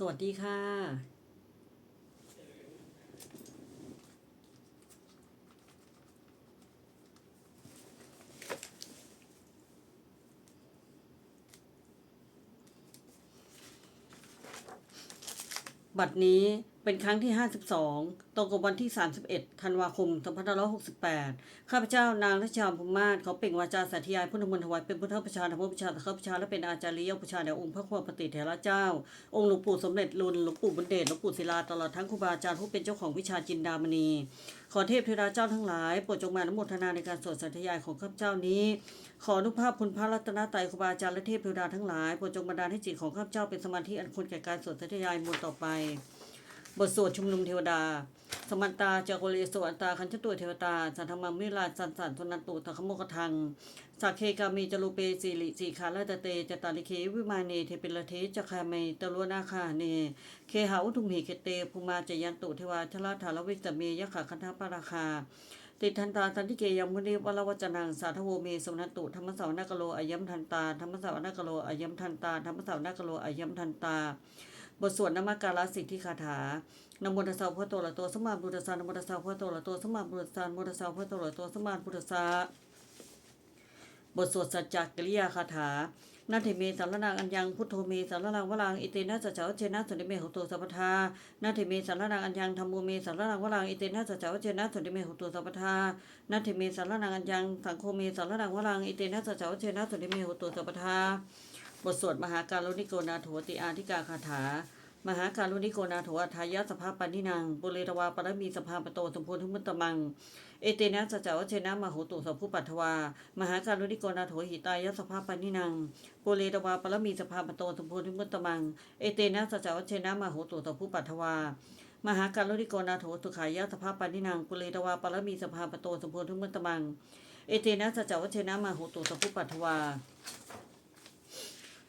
สวัสดีค่ะ บัดนี้ เป็นครั้งที่ 52 ตรงกับวันที่ 31 ธันวาคม 2568 ข้าพเจ้านางรัชยาภูมิมาศขอเปล่งวาจาสาธยายพุทธมนต์ถวายเป็นพุทธประชาธรรมประชาตะเข้าประชาและเป็นอาจารย์เลี้ยประชาแด่องค์พระควรปฏิเถระเจ้า องค์หลวงปู่สมเด็จลุนหลวงปู่บุญเดชหลวงปู่ศิลาตลอดทั้งครูบาอาจารย์ผู้เป็นเจ้าของวิชาจินดามณีขอเทพเทราเจ้าทั้งหลายโปรดจงมาอนุโมทนาในการสวดสัตยายของข้าพเจ้านี้ ขออนุภาพคุณพระรัตนตรัยครูบาอาจารย์และเทพเทวดาทั้งหลายโปรดจงบันดาลให้จิตของข้าพเจ้าเป็นสมาธิอันควรแก่การสวดสัตยายมวลต่อไป บทสวดชุมนุมเทวดา สมันตาจากโกเลสวันตาคันชตุเทวตา สันธรรมังมิราสันสันทนันตุตะขโมกทังสักเคกามีจรูเปสิริสีขาลาตเตจตาลิเควิมาเนเทปิลเทจคาเมตโลนาคาเน เคหาอุทุมหิเคเตภูมาจยันตุเทวาชลาธารวิสเมยขะคันธปาราคาติทันตาทันทิเกยมุนีวลวจนังสาธโวเมสมนันตุธรรมสาวนากโลอายัมทันตาธรรมสาวนากโลอายัมทันตาธรรมสาวนากโลอายัมทันตา บทสวดนมัการสิทธิคาถานโมตัสสะพระโตละโตสมาบุตสานโมตัสสะพระโตละโตสมาบุตสานโมตัสสะพระโตละโตสมาบุตสาบทสวดสัจจกิริยาคาถานาทิเมสารนังอัญญังพุทโธเมสารนังวรังอิเตนะสัจจวเชนะสุนิเมหุโตสัพพทานาทิเมสารนังอัญญังธรรมโมเมสารนังวรังอิเตนะสัจจวเชนะสุนิเมหุโตสัพพทานาทิเมสารนังอัญญังสังโฆเมสารนังวรังอิเตนะสัจจวเชนะสุนิเมหุโตสัพพทา บทสวดมหาการุณิโกนาโถติอาธิกาคาถา มหาการุณิโกนาโถอัฏฐายะสภาปันินังปุเรตวาปรมีสภาปโตสมพูทุมุตตมัง เอเตนะสัจจวเชนะมโหตุสัพพุปัทวา มหาการุณิโกนาโถหิตายะสภาปันินังปุเรตวาปรมีสภาปโตสมพูทุมุตตมัง เอเตนะสัจจวเชนะมโหตุสัพพุปัทวามหาการุณิโกนาโถสุขายะสภาปันินังปุเรตวาปรมีสภาปโตสมพูทุมุตตมัง เอเตนะสัจจวเชนะมโหตุสัพพุปัทวา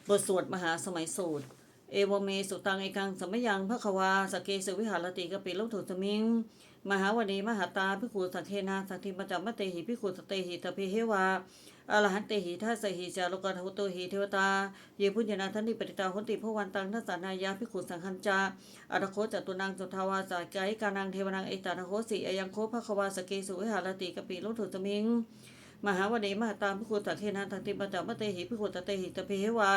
บทสวดมหาสมัยสูตร เอวเมสุตังเอกังสมยังพระควาสเกสุวิหารติกปิโลกถุสมิง มหาวณีมหาตาพิคูสักเคนาสักทิมจามะเตหิพิคูสเตหิตะเพเฮวาอรหันเตหิทัสสหิจาโลกาทุโตหิเทวตา เยพุญญานาทันติปฏิตาหุนติพวันตังทัสสานายาพิคูสังคัญจาอัตโคจตุนังสุทาวาสากายกานังเทวนังเอตาทโคสิอยังโคพระควาสเกสุวิหารติกปิโลกถุสมิง มหาวณีมหาตามพิคูสัเคนาสักทิมจามะเตหิพิคูสเตหิตเพเฮวา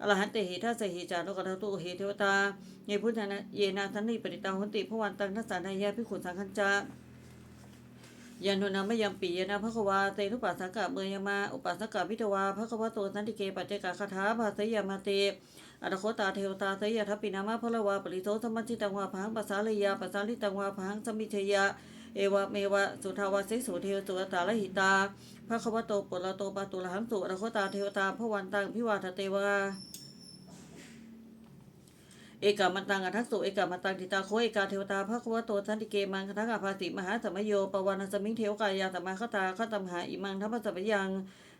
อรหันเตหิทัสหิจารุกทัตุเหเทวตาเยพุทธนะเยนาทันนิปริตาหุนติพวันตังทัสสานายาพิขุนสังคัญจายันโนามยังปียนาภควาเตนุปัสสกะเมยมาอุปัสสกะพิทวาภควโตสันติเกปัจเจกคาถาภาสยามาเตอัตโคตาเทวตาสยทัพปินามาพลวาปริโสสมัจจิตังวาพังปัสสาลยาปัสสาลิตังวาพังสมิเชยา เอวะเมวะสุทาวาสิสุเทวสุตาลหิตาภควโตปุระโตปาตุลหังสุอัตโคตาเทวตาพระวันตังพิวาทเตวาเอกามันตังอัทัสสุเอกามันตังทิตาโคเอกาเทวตาภะควโตสันติเกมังคทังอาภาสิมหาสมโยปวานสมิงเทวกายาตมาคตาคตัมหาอิมังทัพพะสัพยัง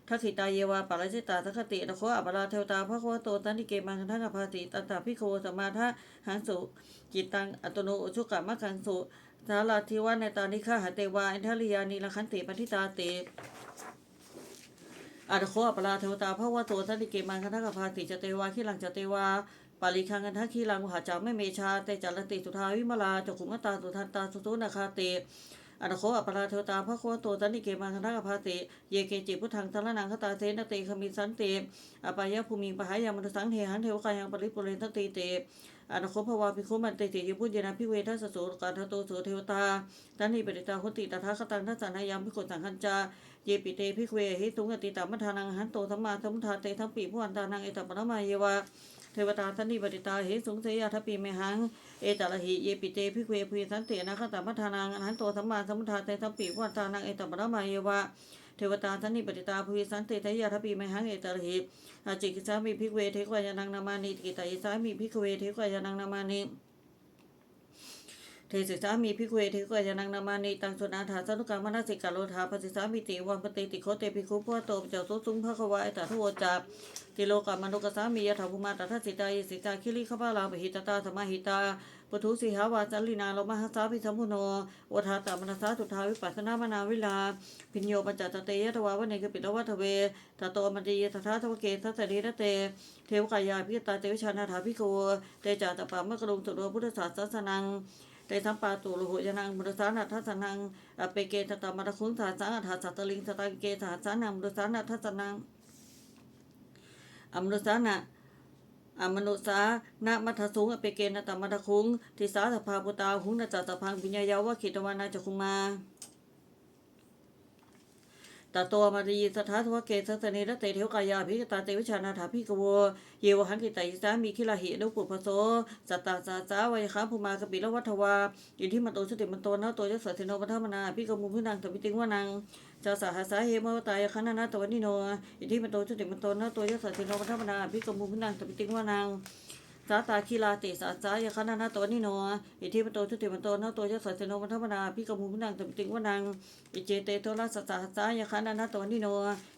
ทักขิตาเยวาปาราชิตาทัคติตะโคอัปปาราเทวตาภะคะวโตสันติเกมังคทังอาภาสิตันตาพิโคสมาทะหังสุจิตตังอัตโนอุชุกะมะคังสุ สาลาทิวาในตานิฆาหาเตวาอินทริยานิละคันติปฏิตาเตอาตโคอัปปาราเทวตาพระวะโตสันติเกมังคทังอาภาสิจเตวาขิลังจเตวาปาลิคังกันทักขีลังมหาจาไม่เมชาเตจารติสุทาวิมลาจกุมตาสุทันตาสุตุนาคาเตอนโคอัปปาราเทวตาพระโคโตตันติเกมังคทักภาติเยเกจิพุทธังสารนังคตาเทนเตขมิสันเตอปายะภูมิปหายามันสังเทหันเทวกายังปริปุเรนทติเต อนาโคภวาภิกขุมันเตติยพุญญนาภิเวทัสสุกาทโตสุเทวตาตันนิปริตาหุติตถาคตังทัสสานายามภิกขุสังคัญจาเยปิเตภิเวหิตุงอติตามัทานังหันโตสัมมาสมุทาเตทัมปีผู้อันตานังเอตปรมาเยวาเทวตาสันนิปติตาเหสุงเสยาทปีเมหัง เอตละหิเยปิเตพิเควพุยสันเตนะคตามัทานังอรหันโตสัมมาสัมพุทธาเตทัปีผู้อันตานังเอตปรมาเยวะเทวตาสันนิปติตาพุยสันเตทยาทปีมหังเอตละหิอาจิกิสามีพิกเวเทกวายานังนามานิกิตายิสามีพิกเวเทกวายานังนามานิเทศิสามีพิคุเอเทกุยานังนามานีตังสุนาถาสนุกามนาสิกาโลธาปฏิสามิติวันปฏิติโคเตปิคุพวโตเจ้าสุสุงภควายตาทวจับติโลกามนุกสามียถาภูมาตถาสิตายสิตาคิริขพาลาปหิตตาสมาหิตา ปทุสีหาวาจัลลินาโลมหัสสาพิสัมพุโนวทาตามนัสสาสุทาวิปัสสนามนาวิลา พิญโยปัญจตเตยะทวาวเนกปิตวัทเวตโตมันดีตถาทวเกทัสรีรเต เทวกายาพิตาเตวิชานาถาพิโกเตจาตปามะกรุงตุโรพุทธศาสสนังเตสัมปาตุโลหุยนังมุตสานัทสนังอเปเกตตามะคุงสาสังอัฏฐสัตลิงสตังเกสาสานังมุตสานัทสนังอมนุสานะ อมนุสานะมัทสุงอเปเกนตามะคุงทิสาสภาปุตาหุงนจัตพังปิญญายาวะขิตวานาจคุมาตาตัวมารีสถาทวเกสัสเนรเตเทวกายาภิกตาเตวิชานาถาภิกโวเยวหังกิตายิสามีคิลาหินุปุพโสสัตตาสาสาวัยค้าภูมากปิลวัฒวาอินทิมันโตสติมันโตนะโตยสัสสิโนปัทมนาภิกมุพุนังตปิติงวานัง จาสหาสาเฮมวตายคณนาตวันิโนอินทิมันโตสติมันโตนะโตยสัสสิโนปัทมนาภิกมุพนังตปิติงวนังสาตาคีลาติสาสายคณนาตัวนิโนอิทิปโตทุติปโตนาตัวยสัสเนโมทัพนาพิกมุพนังตปิติงวนังอิเจเตโตราสัสสายคณนาตัวนิโน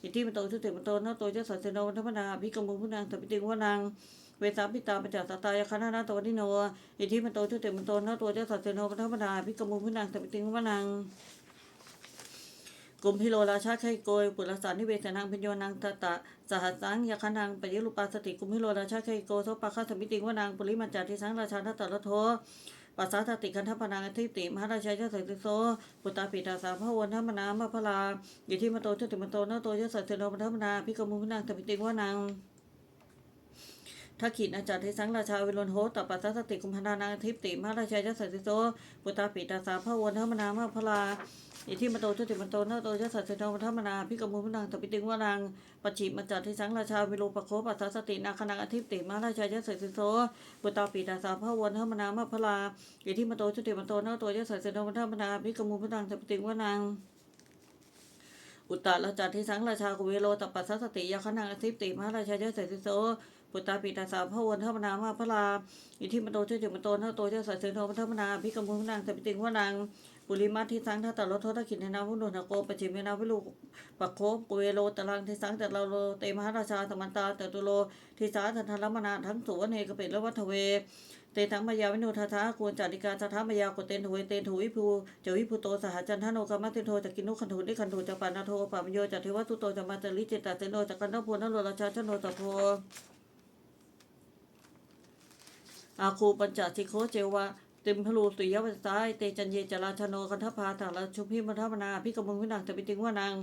อิทิปโตทุติปโตนาตัวยสัสเนโมทัพนาพิกมุพนังตปิติงวนังเวสาปิตาปจัสตายคณนาตัวนิโนอิทิปโตทุติปโตนาตัวยสัสเนโมทัพนาพิกมุพนังตปิติงวนัง กลุ่มพิโรราชาไคโกยปุรสารนิเวศนางพิญโยนางตตะสหัสังยาคนางปยุรุปาสติกุมพิโรราชาไคโกโสปาคาสมิติงวนางปุริมัจจาทิสังราชาทัตตะละโทปัสสาตติคันธปนางอธิติมหาราชายสัตติโสปุตตาปิตาสาพระวันธรรมนามะพลาอยู่ที่มโตเจติมโตนะโตเจสัตเสโนมธรรมนาพิกมุพนังสมิติงวนาง ทักขิณอาจารย์เทสังราชาวิรุณโหตปัสสะสติกุมพนานาทิปติมหาราชายสัตติโสปุตตาปิตาสาพระวนธรรมนามะพลาอิทิมโตชุติมโตนะโตยสัสเสโนมธรรมนาพิกมุพนังตปิติงวนังปจิมัจจัติสังราชาวิโรปโคปัสสะสตินาคนังอธิปติมหาราชายสัตติโสปุตตาปิตาสาพระวนธรรมนามะพลาอิทิมโตชุติมโตนะโตยสัสเสโนมธรรมนาพิกมุพนังตปิติงวนังอุตตรจันทิสังราชากุเวโรตปัสสะสติยาคนังอธิปติมหาราชายสัตติโส ปุตตาปิตาสาวพระวนธรรมนามะพลาอิทิมโตเชุติมโตนะโตยสัสเสโนมธรรมนาพิกมุพนังตปิติงวนังปุริมาทิสังทัตตะโลโทตะขินเทนาวุโนโกปจิเมนาวิลุปะโคปุเวโลตะลังทิสังแต่เราโลเตมหาราชาสมันตาเตตุโลทิสาทันทรมนาทั้งสุวรรณเฮกเปตและวัฒเวเตทังมายาวินุทธาควรจาริกาสถามายากเตนโทเวเตนถูวิภูเจวิภูโตสหจันทโนกามาเตนโทจักกินุขันโทนิขันโทจัปานาโทปามโยจัตเทวตุโตจัมมาตลิจิตตเตโนจักันทโพนโลราชาชโนตโพ อาคูปัญจสิโคเจวะเต็มพลูตุยวัสายเตจันเยจราชโนคันทภาถาลชุพิมัทมนาพิกมุงวินังตปิติงวานาง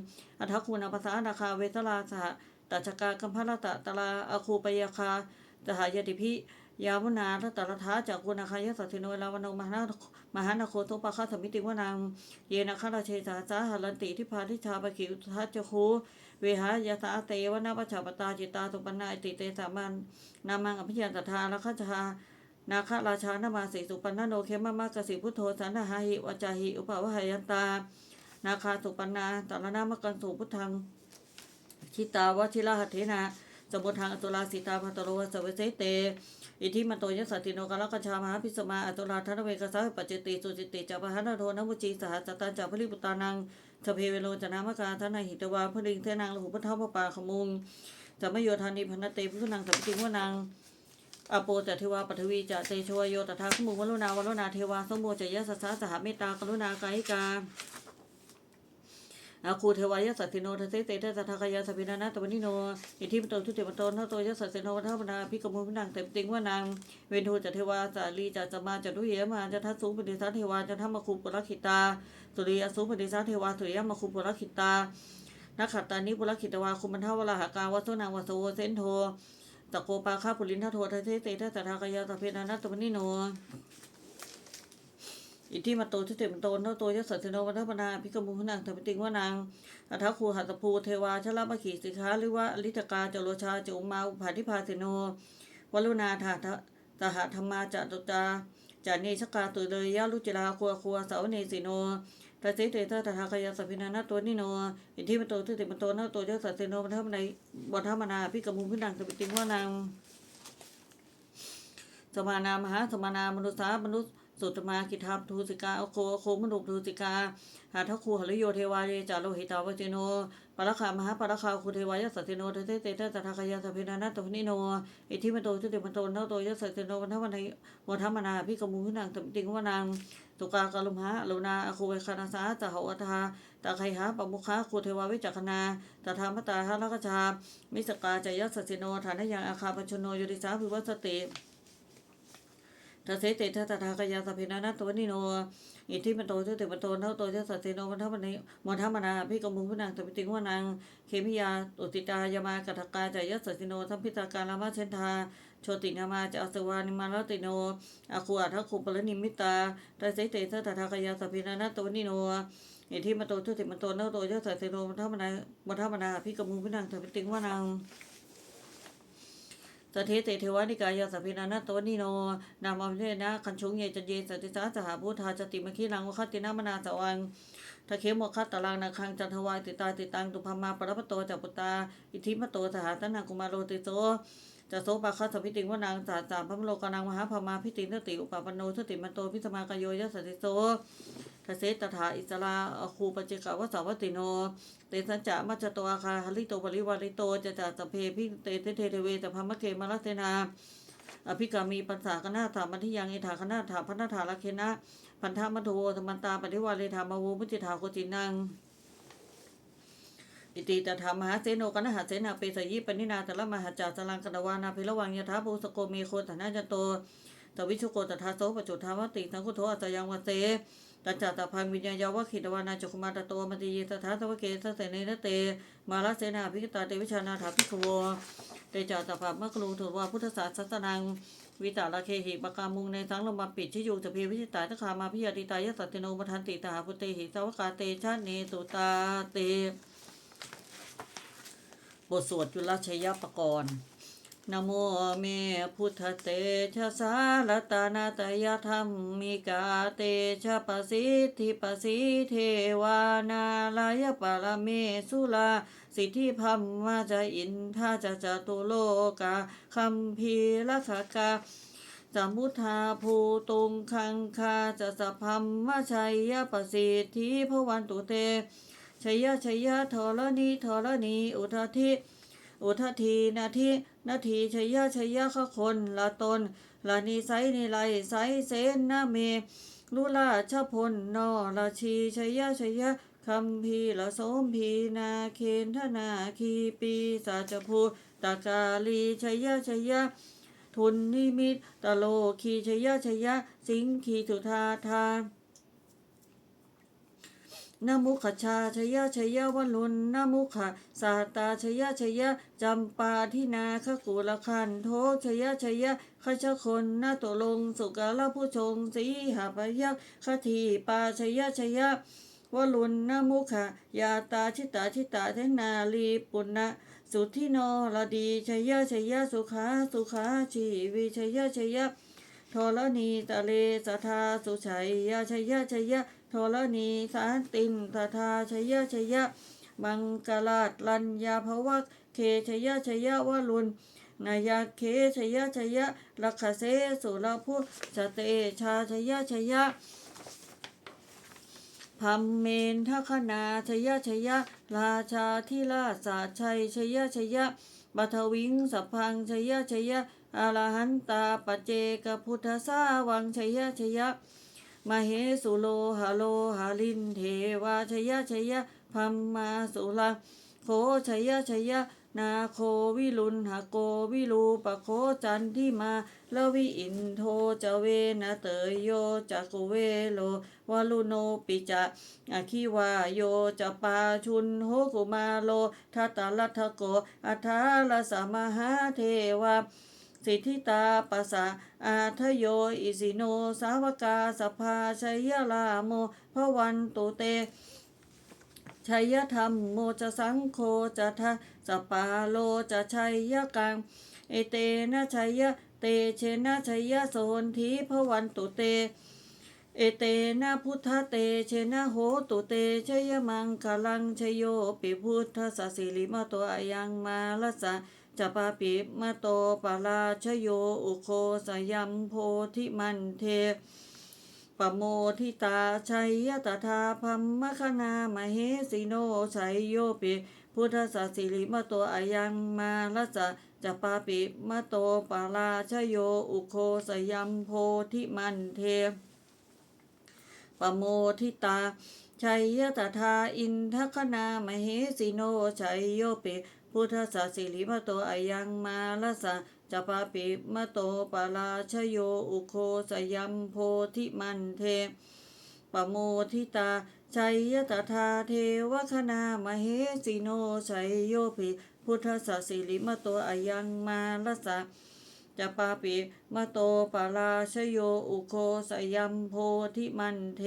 อัทคูนาภาษานาคาเวทลาสหตัชกากัมพะละตะตลาอาคูปยาคาสหายติพิยาวุนาทัตตรทาจากกุณาคายสัติโนลาวนงมหามหานาโคตุปะคาสมิติวานางเยนะคาราเชสาสาหันติทิพาทิชาปะกิวทัจคูเวหายาตาเตวนาปชาปตาจิตาตุปนาอิติเตสามันนามังอภิญญาตถาละคัจา นาคราชานามาสิสุปันนโนเคมมากสิพุทโธสันหาหิวจาหิอุปาวหายันตา นาคาสุปันนาตารนามกันสุพุทธังชิตาวชิลาหเทนาสมุทังอตุลาสิตาพัตโรวสเวเสเต อิทิมันโตยสัตติโนกาลกัญชามหาพิสมาอตุลาธนเวกสาปัจเจติสุจิติจาปหันโทนมุจีสหัสตันจาพลิปุตานังสเพเวโลจนามกาทนายหิตวาพลิงเทนางลหุปเท้าพระปาขมุงจะมโยธานิพันเตพุทนังสัพพิงวนัง อโปจะเทวาปฐวีจะเตโชวโยตถาคมุวรุณาวรุณาเทวาสมโมจะยะสัสสะสหเมตตากรุณากายิกาอาคูเทวายะสัตติโนทเสเตเตสัทธกายาสพินานาตวนิโนอิทิปโตทุติปโตนะโตยะสัสเสโนวัฏปนาพิกมุพินังเต็มติงว่านางเวนทูจะเทวาสาลีจะจะมาจะดุเยมาจะทัสสูปฏิสัทเทวาจะทัมมคุปุรคิตาสุริยสุปฏิสัทเทวาสุริยมคุปุรคิตานักขัตตานิปุรคิตวาคุมันทวราหากาวัสนางวัสโวเซนโท ตะโกปาคาปุลินทโททเทเตทะตากายาตะเพนานัตตวนิโน อิทิมาโตทิเตมโตนโตยสัสสิโนวัฏปนาพิกมุขนังธรรมติงวานางอัฐคูหัตภูเทวาชลามขีสิขาหรือว่าลิตกาจโรชาจุมาอุปาทิพาสิโนวลุนาถาทะตหะธรรมาจตุจาจานีชกาตุเลยยาลุจิราคัวครัวสาวเนสิโน ตาเตเตตาตถากายาสพินานาตัวนิโนอินทิมาโตทิเตมโตนโตยสัสสิโนวัฏปนบวัฏมนาพิกมุขนังสปิติงว่านางสมานามหาสมานามนุษย์สามนุษย์สุตมากิทัพทูสิกาโอโคโคมนุกทูสิกา หาทัคคูหริโยเทวาเรจาโลหิตาวเจโนปรคามหาปรคาคุเทวายสัตติโนเตเตเตตตถาคยาสพเพนานัตตพนิโนอิทิมโตจุติมโตนโตยสัตติโนวันทวันในวันธรรมนาพิกมุพินังติงวนังตุกากาลุมหะลุนาอคูเวคานาสาตหวัตหาตาไคหาปมุขาคุเทวาวิจักนาตถามตาหะลักชามิสกาจยสัสสิโนฐานยังอาคาปัญชโนโยติสาภิวัสติ ทัเสติทัตถากยาสพเพนานัตตวนิโน อิทธิมันโตเจติมันโตเท่าโตเจสัสสิโนมันทัมันในมนทัมนาพิกมุพนังตปิติงวนังเคมิยาอุติตายามากัตกาจายสัสสิโนทัมพิตาการามาเชนทาโชตินามาจะอสวานิมาลติโนอาคูอัทคุปลนิมิตาทัเสติทัตถากยาสพเพนานัตตวนิโนอิทธิมันโตเจติมันโตเท่าโตเจสัสสิโนมันทัมนามนทัมนาพิกมุพนังตปิติงวนัง สเทเตเทวานิกายาสพพินานาโตนิโน นามอภิเทนะคันชงเยจันเยสติสาสหาพุทธาจติมคีนังวคัตตินามนาสวังทะเคมคัตตารางนาคังจันทวายติตาติตังตุพมาปรปโตจัปุตา อิทิมโตสหาตนากุมารโรติโสจะโสปะคัสสพิติงวนางสาสามพระมโลกนางมหาพมาพิตินสติอุปปปโนสติมันโตพิสมากายโยยสติโสท เสตถาอิสราอคูปเจกาวสาวติโน เตสัญจะมัจจโตอาคาหลิโตปริวาริโตจะจัสเพพิเตเทเทเทเวตพมะเกมรัสเทนา อภิกามีปัสสากนาถามัทิยังเอถาคณาถาพันธถาลเคนะ พันธมัทโวธรรมันตาปฏิวาเรธามวูมุจิธาโคจินังอิติตถามหาเสโนกนหาเสนาเปสยิปนินาตละมหาจาสลังกดวานาภิระวังยถาภูสโกเมโคตนาจโตตวิชุโกตถาโสปจุทาวติสังคุโทอัสยังวเส ตัจจตพังวิญญาณวะขิตวานาจุคุมาตโตมติยิตถาตวเกสเสเนนเต มาลเสนาภิกตาเตวิชานาถาภิกขโวเตจาตภะมะกรูถือว่าพุทธศาสสนังวิตาลเคหิปกามุงในสังลมาปิดชิยุจะเพวิชิตาตคามาพิยติตายสัตติโนมทันติตาพุเตหิสาวกาเตชะเนตุตาเต บทสวดจุลชยปกรณ์ นโมเมพุทธเตชะสารตานาตยธรรมมิกาเตชะปสิทธิปสิเทวานาลายปรเมสุลาสิทธิพัมมาจะอินทาจะจตุโลกาคัมพีรคกาสมุทาภูตุงคังคาจะสะพัมมาชัยยปสิทธิพวันตุเตชัยยะชัยยะทรณีทรณีอุทธิอุททีนาที นาทีชัยยะชัยยะขคนละตนละนีไซนิไลไซเสนนาเมลุลาชพลนอละชีชัยยะชัยยะคัมพีละโสมพีนาเคนธนาคีปีสาจภูตากาลีชัยยะชัยยะทุนนิมิตตโลคีชัยยะชัยยะสิงคีสุธาทาน นามุขชาชยะชยะวัลุนนามุขสาตาชยะชยะจำปาทินาคกุลคันโทชยะชยะขชคนนาตลงสุกาลผู้ชงสีหาพยักคทีปาชยะชยะวลุนนามุขยาตาชิตาชิตาเทนาลีปุณณะสุทธิโนรดีชยะชยะสุขาสุขาชีวิชยะชยะทรณีตะเลสทาสุชัยยะชยยะชยยะทรณีสาตินตทาชยยะชยยะมังกลาดลัญญาภวักเคชยยะชยยะวลุนนายาเคชยยะชยยะลักขเสสุรพุสเตชาชยยะชยยะพัมเมนทคนาชยะชยะ ราชาทิราชาชัยชยะชยะบัทวิงสพพังชยะชยะอรหันตาปเจกพุทธสาวังชยยะชยะ มเหสุโลหโลหาลินเทวาชยชยะพัมมาสุลังโคชยชยะนาโควิลุนหโกวิลูปะโคจันทิมาลวิอินโทจเวนะเตยโยจักเวโลวาลุโนปิจะอาคิวาโยจะปาชุนโหกุมาโลทัตตาลัทโกอัทาลสมหาเทวา สิทธิตาปัสสะอาทโยอิสิโน สาวกาสภาชัยลาโมพระวันตุเตชัยธรรมโมจะสังโฆจะทะสปาโลจะชัยยกัง เอเตนะชัยยะเตเชนะชัยยะโสนทีพระวันตุเต เอเตนะพุทธเตเชนะโหตุเตชยมังคลังชโยปิพุทธสสิริมโตอายังมาลสะ จะปาปิมโตปาราชโยอุโคสยัมโพธิมันเทปโมทิตาชัยยตถาพัมมคณามเหสิโนชัยโยปิพุทธสัสสิริมโตอายังมาลัสสะจะปาปิมโตปาราชโยอุโคสยัมโพธิมันเทปโมทิตาชัยยตถาอินทคณามเหสิโนชัยโยปิ พุทธสสิริมโตอายังมาลสะจะปาปิมโตปาราชโยอุโคสยัมโพธิมันเทปโมทิตาชัยยตถาเทวคณามเหสิโนชัยโยปิพุทธสสิริมโตอายังมาลสสะจะปาปิมโตปาราชโยอุโคสยัมโพธิมันเท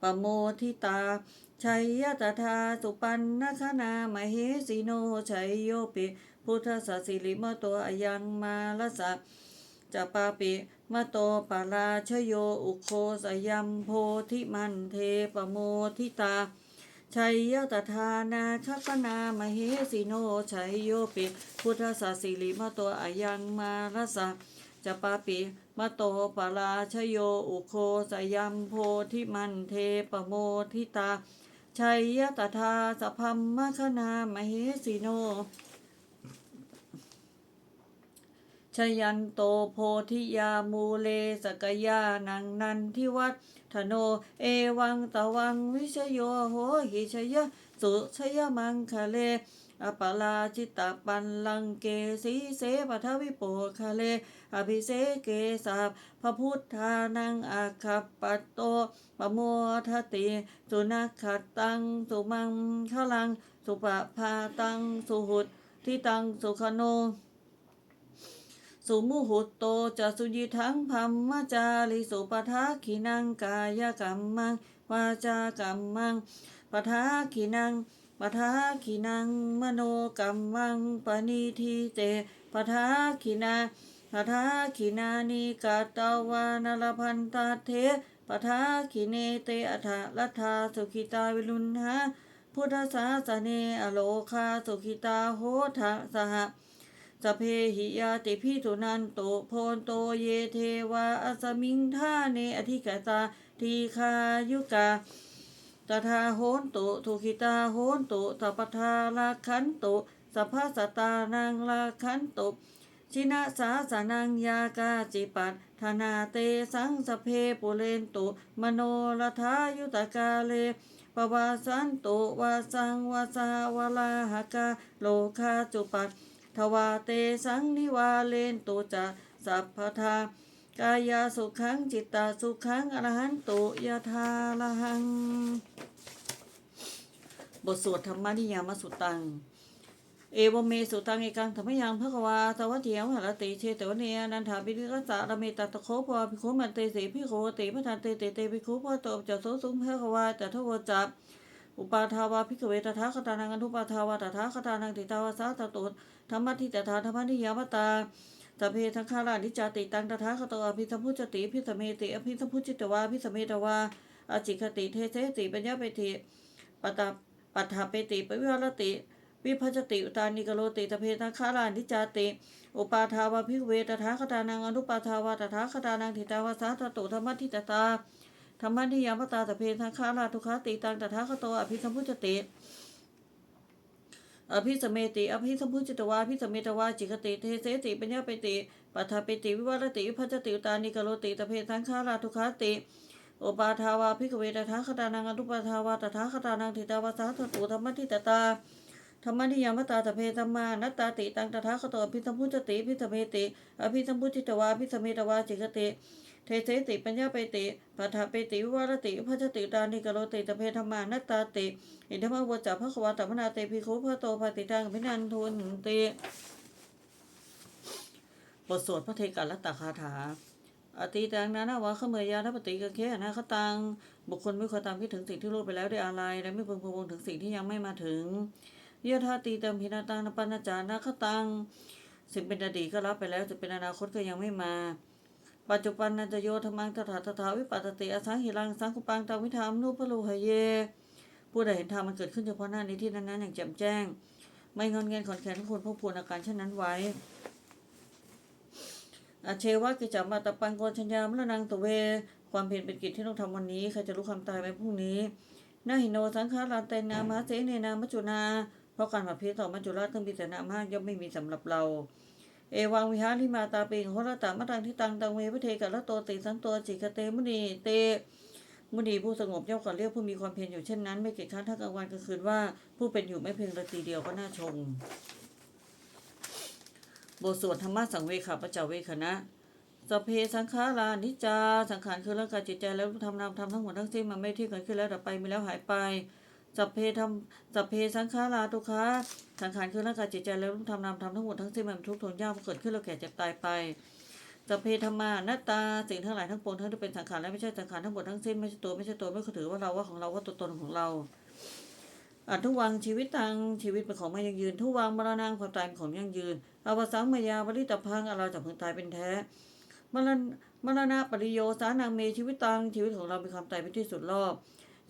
ปโมทิตา ชัยยะตถาสุปันนคณามเหสิโนชัยโยปิ พุทธสัสสิริมโตอายังมาลสะจะปาปิมโตปาราชโยอุโคสยัมโพธิมันเทปโมทิตา ชัยยะตถานาคคณามเหสิโนชัยโยปิ พุทธสัสสิริมโตอายังมาลสะจะปาปิมโตปาราชโยอุโคสยัมโพธิมันเทปโมทิตา ชัยยะตถาสพัมมคณามเหสิโนชยันโตโพธิยามูเลสกยานังนันทิวัฒโน เอวังตะวังวิชโยโหหิชยสุชยมังคะเล อปลาจิตตปันลังเกสีเสปทวิโปคะเล อภิเสเกสาพระพุทธานังอาคัปปัตโตปโมทติสุนัขตัง สุมังขลัง สุปะพาตัง สุหุตทิตัง สุขโนสุมุหุตโตจะสุยิทังพัมมจาริสุปทาขีนังกายกรรมังวาจากรรมังปทาขีนัง ปทาขีนังมโนกรรมังปณิทีเตปทาขีนาปทาขีนานิกาตาวานลพันตาเทปทาขีเนเตอัฏฐลัทธาสุขิตาวิรุณหาพุทธศาสเนอโลคาสุขิตาโหทะสหสเพหิยาติพิสุนันโตโพนโตเยเทวาอสมิงท่าเนอธิกตาทีคายุกา ตถาโหนตุทุกิตาโหนตุสัพพทาลาคันตุสัพพสตานังลาคันตุชินะสาสนังยากาจิปัตธนาเตสังสเพปุเรนตุ มโนรทายุตกาเลปวาสันตุวาสังวาสาวลาหกาโลคาจุปัตทวาเตสังนิวาเลนตุจะสัพพทา กายาสุขังจิตตาสุขังอรหันตุยะทาละหัง บทสวดธรรมนิยามสุตัง เอวเมสุตังเอกังธรรมยังพระกวาตวัตเถียงหรติเชตวเนียนันทาปิริกัสสะระเมตตะโคปวาภิกขุมันเตสีภิกขุติพระทันเตเตเตภิกขุพระโตปจะโสสุงพระกวาแต่ทวจับอุปาทาวาภิกขเวตถาคตานังอนุปาทาวาตถาคตานังติตาวาสาตตุธรรมะทิตถาธรรมนิยามตา สัพเพทังคารานิจจติตังตถาคตอภิสัมพุจติพิสเมติอภิสัมพุจิตวาพิสเมตวาอจิคติเทเสติปัญญาเปติปตาปัฏฐาเปติปวิวรติวิพัชติอุตานิกโลติตเพทังคารานิจจติอุปาทาวาภิกเวตถาคตานังอนุปาทาวาตถาคตานังทิตาวาสาตตุธรรมทิตตาธรรมนิยามตาสัพเพทังคาราทุคาติตังตถาคตอภิสัมพุจติ อภิสมเมติ อภิสมุจิตวาอภิสมเมตวาจิกติ เทเสติปัญญาเปติปัฏฐาเปติ วิวัรติวิพัชติอุตานิกโลติตเพทังคาราทุคาติโอปาทาวาภิกเวตถาคตานังอนุปาทาวาตถาคตานังทิตาวาสาตตุธรรมทิตตาธรรมนิยามตาตเพธรรมานัตตาติตังตถาคตอภิสัมพุจติภิสเมติ อภิสัมพุจิตวาอภิสมเมตวาจิกติ เทเสติปัญญาเปติปัฏฐาเปติวิวัรติพัชติอุตานิกโลติตเพธรรมานัตตาติอินทมวจัพระควาตมนาเตพิคุพระโตภาติตังพินันทุนเตบทสวดพระเทกัรัตคาถาอติตังนานาวะขเมยยาทัปติกะเคอนาคตัง บุคคลไม่ควรตามคิดถึงสิ่งที่รู้ไปแล้วได้อะไร และไม่พึงพวงถึงสิ่งที่ยังไม่มาถึงยะธาตีตัมพินาตังนปัญจานาคตัง สิ่งเป็นอดีตก็รับไปแล้วจะเป็นอนาคตก็ยังไม่มา ปัจจุบันนันจะโยธรรมังตถาตถาวิปัสสติอสังหิรังสังคุปังตังวิธามนุปโลหเย ผู้ใดเห็นธรรมมันเกิดขึ้นเฉพาะหน้าในที่นั้นๆอย่างแจ่มแจ้ง ไม่งอนเงินขอนแขนทุกคนพวกพูนอาการเช่นนั้นไว้อาเชวะกิจจามาตปังโกชัญญามรนังตเว ความเพียรเป็นกิจที่ต้องทำวันนี้ใครจะรู้ความตายไหมพรุ่งนี้นาหิโนสังขาราเตนามาเสเนนามัจจุนา เพราะการผัดเพี้ยต่อมัจจุราชต้องมีแต่นามากย่อมไม่มีสำหรับเรา เอวังวิหาริมาตาปิงโหรตามะตังที่ตังตังเวพระเทกัละโตติสันโตจิกเตมุนีเตมุนีผู้สงบย่อมกว่าเรียกผู้มีความเพียรอยู่เช่นนั้น ไม่เกียจค้านทั้งกลางวันกลางคืนว่า ผู้เป็นอยู่ไม่เพียงราตรีเดียวก็น่าชม บทสวดธรรมะสังเวคาพระเจ้าเวคณะสเพสังขารานิจจา สังขารคือร่างกายจิตใจแล้วทำนามทำทั้งหมดทั้งสิ้นมันไม่เที่ยงเกิดขึ้นแล้วดับไปมีแล้วหายไป สัพเพทำสัพเพสังขาราทุกขาสังขารคือร่างกายจิตใจแล้วทำนามทำทั้งหมดทั้งสิ้นมันทุกข์ทนยากเกิดขึ้นแล้วแก่เจ็บตายไปสัพเพธรรมานัตตาสิ่งทั้งหลายทั้งปวงทั้งที่เป็นสังขารและไม่ใช่สังขารทั้งหมดทั้งสิ้นไม่ใช่ตัวไม่ใช่ตัวไม่ถือว่าเราว่าของเราว่าตัวตนของเราอัตทุวังชีวิตตังชีวิตเป็นของไม่ยั่งยืน ทุวังมรณะความตายเป็นของยั่งยืนอวสังมายาบริตพังอะไรจากพึงตายเป็นแท้มรณมรณะปริโยสานังเมชีวิตตังชีวิตของเราเป็นความตายเป็นที่สุดรอบ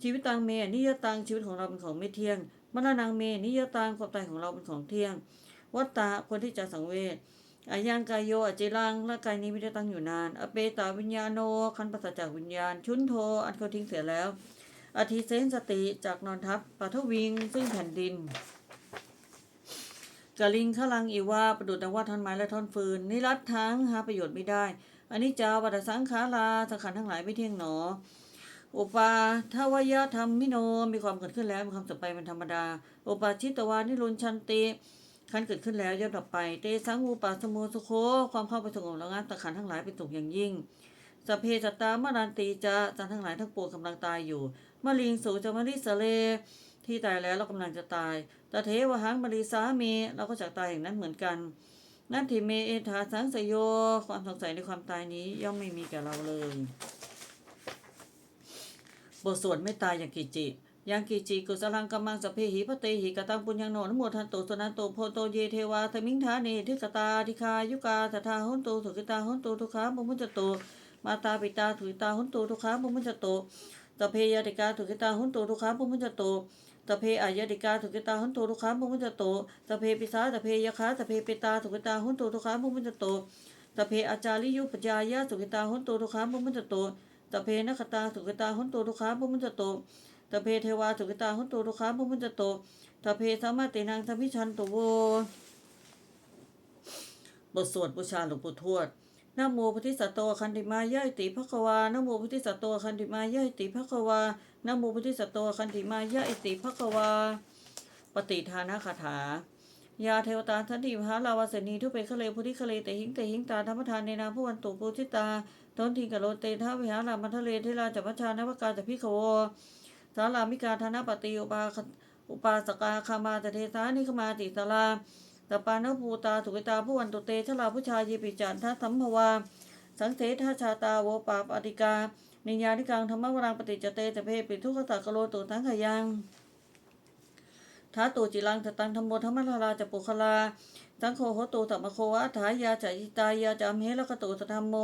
ชีวิตตังเมนิยตังชีวิตของเราเป็นของไม่เที่ยงมรณังเมนิยตังความตายของเราเป็นของเที่ยง วัตตะคนที่จะสังเวชอายังกายโยอจิรังร่างกายนี้ไม่ได้ตั้งอยู่นาน อเปตาวิญญาโน คันปัสจากวิญญาณ ชุนโท อันเขาทิ้งเสียแล้ว อธิเซนสติจากนอนทับปัทวิง ซึ่งแผ่นดินกะลิงขลังอีวาประดุดดังว่าท่อนไม้และท่อนฟืน นิรัตทั้งหาประโยชน์ไม่ได้อันนี้จาวัฏสังขาราสังขารทั้งหลายไม่เที่ยงหนอ โอปาทวยธรรมมิโน มีความเกิดขึ้นแล้ว มีความสบไปเป็นธรรมดา โอปาชิตวานิรุนชันติขันเกิดขึ้นแล้วย่อมดับไป เตสังอูปาสโมสุโค ความเข้าไปสงบระงับตะขันทั้งหลายเป็นสุขอย่างยิ่งสพเพจตตามรันตีจะจันทั้งหลายทั้งปวงกำลังตายอยู่มะลิงสูจะมะลิสเล ที่ตายแล้วเรากำลังจะตายตะเทวหังมะลิสามีเราก็จะตายอย่างนั้นเหมือนกัน นั่นทิเมเอธาสังสยโย ความสงสัยในความตายนี้ย่อมไม่มีแก่เราเลย บทสวดไม่ตายอย่างกิจิยังกิจิกุสลังกัมมังสเพหิพระเตหิกตังปุญญังโนนโมทันโตสนันโตโพโตเยเทวาธมิงทาเนทิกตาทิคายุกาตถาหุนโตสุกิตาหุนโตทุขาบุมุจโตมาตาปิตาถุยตาหุนโตทุขาบุมุจโตตะเพยติกาถุกิตาหุนโตทุขาบุมุจโตตะเพอายติกาถุกิตาหุนโตทุขาบุมุจโตตะเพปิสาตะเพยคาตะเพปิตาถุกิตาหุนโตทุขาบุมุจโตตะเพอาจาริยุปจายะสุกิตาหุนโตทุขาบุมุจโต ตะเพนคตาสุกตาหุนโตทุขาบุมุจจโตตะเพเทวาสุกตาหุนโตทุขาบุมุจจโตตะเพสมมาตินังธมิชันโตโวบทสวดบูชาหลวงปู่ทวดนโมพุทธิสัตโตคันติมายะอิติภควานโมพุทธิสัตโตคันติมายะอิติภควานโมพุทธิสัตโตคันติมายะอิติภควา ปฏิทานาคาถา ยาเทวตาทันติมหาลาวาเสนีทุเปคะเลพุทธิคะเลเตหิงเตหิงตาธรรมทานในนามผู้วันตุปุทิตาตนทิงกะโลเตทาวิหารามันทะเลเทราจัปชานวกาจะพิขวสารามิกาธนปฏิอุปาอุปาสกาคามาตเทสานิคมาติตาลาตปานภูตาสุกิตาผู้วันตุเตชลาผู้ชายยิปิจันทัสัมภวา สังเสทาชาตาโวปาปฏิกา นิญาธิกังธรรมวรังปฏิจเตตเพปิทุกขสักะโลตุทั้งขยัง ท้าตูจิรังตตังธรรมโมธรรมลาลาจะปุคลาสังโฆโหตุสัมมโควะถายาจยิตายาจามเหละกตุสธรรมโม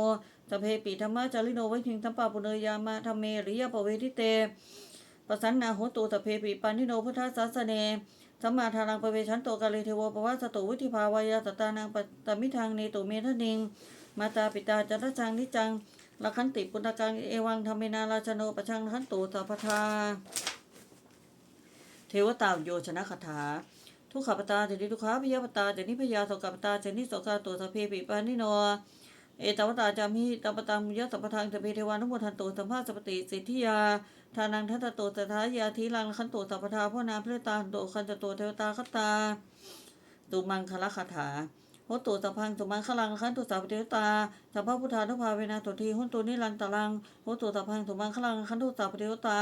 สเพปิธรรมะจาริโนวิทิงสัมปาปุเนยามาธรรมเมริยปเวทิเตปสันนาโหตุสเพปิปันทิโนพุทธสาสเนสัมมาทารังปเวชันโตกาเลเทวปวัสตุวิธิภาวายาตตานังปตมิทางเนตุเมทนิง มาตาปิตาจัตจังนิจังละคันติปุณกังเอวังธรรมนาราชโนปชังขันตุสัพพทา วตาโยชนะคาถา ทุกขปตาเจนิทุกขาพยาปตาเจนิพยาโสกปตาเจนิโสกาตัวสเพปิปานิโนเอตวตาจามิตปตังยะสัพพทังสเพเทวานุโมทันโตสัมภาสปติสิทธิยาทานังทัตตโตสทายาทีลังขันโตสัพพทาพ่อนาเพลตาโตคันจโตเทวตาคตาตุมังคละคาถาโหตุสัพพังตุมังคลังขันตุสัพเทวตาสัพพพุทธานุภาเวนะตุทีหุนตุนิรันตลังโหตุสัพพังตุมังคลังขันตุสัพเทวตา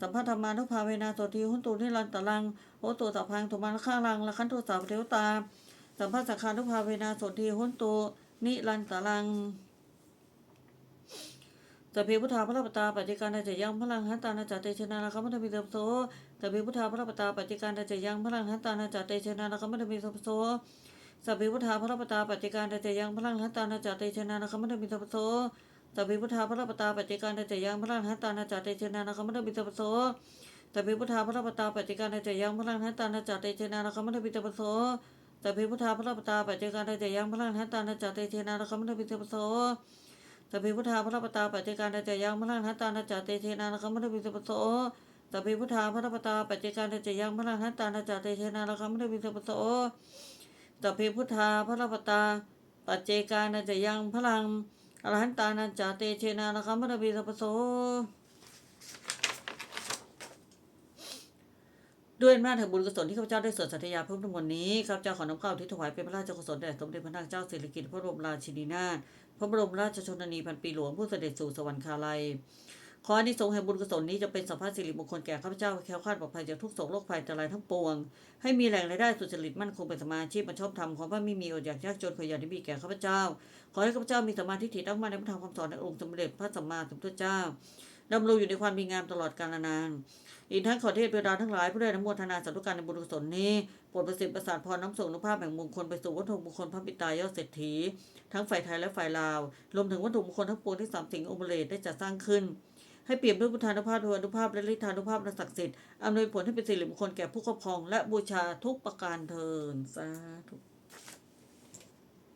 สัพพธรรมานุภาเวนะโสทีหุนตุนิรันตลังโหตุสัพพังตุมังคลังละขันตุสัพพเทวตา สัพพสังฆานุภาเวนะโสทีหุนตุนิรันตลังสัพเพพุทธาพระปตาปฏิการใจะยังพลังหันตานาจาเตชนาละคัมมัตมิเตโสสัพเพพุทธาพระปตาปฏิการใจะยังพลังหันตานาจาเตชนาละคัมมัตมิเตโสสัพเพพุทธาพระปตาปฏิการใจะยังพลังหันตานาจาเตชนาละคัมมัตมิเตโส สัพเพพุทธาพระปตาปฏิการใดจยังพลังหันตานาจาเตชนาละคมัตมิเตโสสัพเพพุทธาพระปตาปฏิการใดจยังพลังหันตานาจาเตชนาละคมัตมิเตโสสัพเพพุทธาพระปตาปัจเจการได้จยังพระลังทัตตานาจาเตเทนาละคมมะปิเตปโสสัพเพพุทธาพระปตาปัจเจการได้จยังพระลังทัตตานาจาเตเทนาละคมมะปิเตปโสสัพเพพุทธาพระปตาปัจเจการได้จยังพระลังทัตตานาจาเตเทนาละคมมะปิเตปโสสัพเพพุทธาพระปตาปัจเจการได้จะยังพลัง อรหันตานันจาเตเชนาละคะมมะปิเตปโสด้วยอำนาจแห่งบุญกุศลที่ข้าพเจ้าได้สวดสัตยาเพิ่มทั้งหมดนี้ข้าพเจ้าขอน้อมข้าวที่ถวายเป็นพระราชกุศลแด่สมเด็จพระนางเจ้าสิริกิติ์พระบรมราชินีนาถพระบรมราชชนนีพันปีหลวงผู้เสด็จสู่สวรรคาลัย ขออนิสงส์แห่งบุญกุศลนี้จะเป็นสัพพะสิริมงคลแก่ข้าพเจ้าแคล้วคลาดปลอดภัยจากทุกโศกโรคภัยอันตรายทั้งปวง ให้มีแหล่งรายได้สุจริตมั่นคงเป็นสมาชีพมันชอบธรรมของพระไม่มีอดอยากยากจนขอย่าได้มีแก่ข้าพเจ้า ขอให้ข้าพเจ้ามีสมาธิถี่ตั้งมั่นในพระธรรมคำสอนในองค์สมเด็จพระสัมมาสัมพุทธเจ้าดำรงอยู่ในความดีงามตลอดกาลนาน อีกทั้งขอเทศเวลาทั้งหลายผู้ได้นโมทนาสาธุการในบุญกุศลนี้โปรดประสิทธิ์ประสาทพรน้ำส่งนุภาพแห่งมงคลไปสู่วัตถุมงคลพระปิตายอดเศรษฐี ทั้งฝ่ายไทยและฝ่ายลาว รวมถึงวัตถุมงคลทั้งปวงที่สามสิงองค์เลได้จัดสร้างขึ้น ให้เปลี่ยบด้วยพุทธานุภาพทวานุภาพและฤทธานุภาพและศักดิ์สิทธิ์อำนวยผลให้เป็นสิริมงคลแก่ผู้ครอบครองและบูชาทุกประการเทินสาธุ